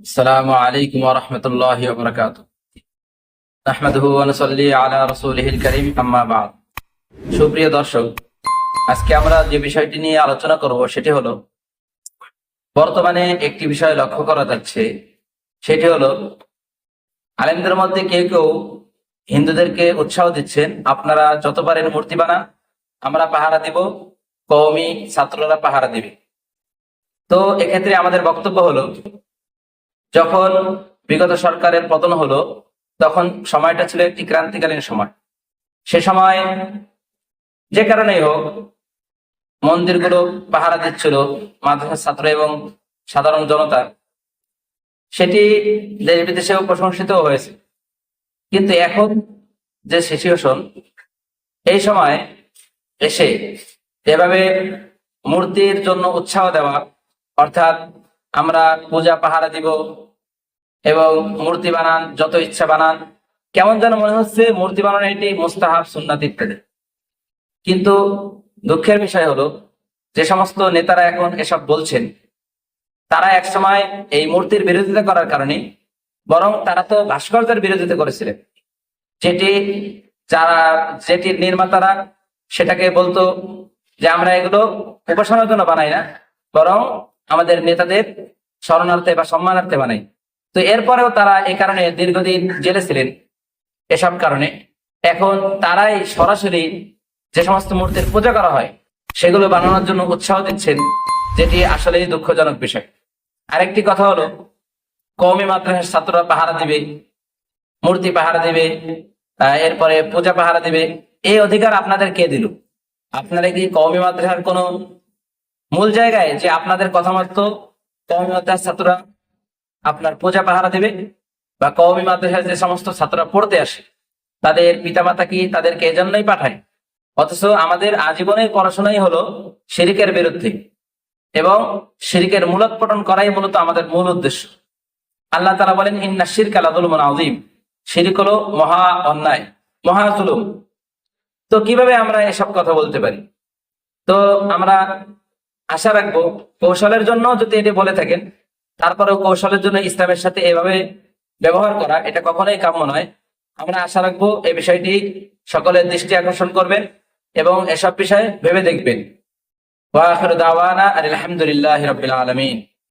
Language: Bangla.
السلام عليكم ورحمة الله وبركاته نحمده ونصلي على رسوله الكريم أما بعد সুপ্রিয় দর্শক আজকে আমরা যে বিষয়টি নিয়ে আলোচনা করব সেটি হলো বর্তমানে একটি বিষয় লক্ষ্য করা যাচ্ছে সেটি হলো আলেমদের মধ্যে কেউ কেউ হিন্দুদেরকে উৎসাহ দিচ্ছেন আপনারা যত পারেন মূর্তি বানান আমরা পাহারা দিব কওমি ছাত্ররা পাহারা দিবে তো এক্ষেত্রে আমাদের বক্তব্য হলো যখন বিগত সরকারের পতন হলো, তখন সময়টা ছিল একটি ক্রান্তিকালীন সময়। সে সময় যে কারণেই হোক, মন্দিরগুলো পাহারা দিচ্ছিল মাদ্রাসার ছাত্র এবং সাধারণ জনতা। সেটি দেশ বিদেশেও প্রশংসিত হয়েছে। কিন্তু এখন যে সিচুয়েশন, এই সময় এসে এভাবে মূর্তির জন্য উৎসাহ দেওয়া, অর্থাৎ আমরা পূজা পাহারা দিব এবং মূর্তি বানান, যত ইচ্ছা বানান। কেমন যেন মনে হচ্ছে মূর্তি বানানো এটি মুস্তাহাব সুন্নাত ইত্যাদি। কিন্তু দুঃখের বিষয় হলো, যে সমস্ত নেতারা এখন এসব বলছেন, তারা একসময় এই মূর্তির বিরোধিতা করার কারণে বরং তারা তো ভাস্কর্যের বিরোধিতা করেছিলেন। যেটি যারা, যেটির নির্মাতারা সেটাকে বলতো যে আমরা এগুলো উপাসনার জন্য বানাই না, বরং আমাদের নেতাদের স্মরণার্থে বা সম্মানার্থে বানাই। তো এরপরেও তারা এই কারণে দীর্ঘদিন জেলে ছিলেন, এসব কারণে। এখন তারাই সরাসরি যে সমস্ত মূর্তির পূজা করা হয়, সেগুলো বানানোর জন্য উৎসাহ দিচ্ছেন, যেটি আসলেই দুঃখজনক বিষয়। আরেকটি কথা হলো, কওমি মাদ্রাসার ছাত্ররা পাহারা দিবে, মূর্তি পাহারা দিবে এরপরে পূজা পাহারা দিবে। এই অধিকার আপনাদের কে দিল? আপনারা কি কওমি মাদ্রাসার কোনো মূল জায়গায় যে আপনাদের কথা মতো ছাত্ররা আপনার পূজা পাহারা দেবে বা কওমি মাদ্রাসায় যে সমস্ত ছাত্ররা পড়তে আসে, তাদের পিতামাতা কি তাদেরকে এজন্যই পাঠায়? অথচ আমাদের আজীবনের পড়াশোনাই হলো শিরিকের বিরুদ্ধে এবং শিরিকের মূলোৎপাটন করাই মূলত আমাদের মূল উদ্দেশ্য। আল্লাহ তারা বলেন, ইন্না শিরক আলাদুলমন আজিম শিরিক হলো মহা অন্যায়, মহা তো কীভাবে আমরা এসব কথা বলতে পারি? তো আমরা আশা রাখব কৌশলের জন্য যদি এটি বলে থাকেন, তারপরেও কৌশলের জন্য ইসলামের সাথে এভাবে ব্যবহার করা এটা কখনোই কাম্য নয়। আমরা আশা রাখব এই বিষয়টি সকলের দৃষ্টি আকর্ষণ করবেন এবং এসব বিষয়ে ভেবে দেখবেন। ওয়া আখিরু দাওয়ানা আলহামদুলিল্লাহ রবিল আলামিন।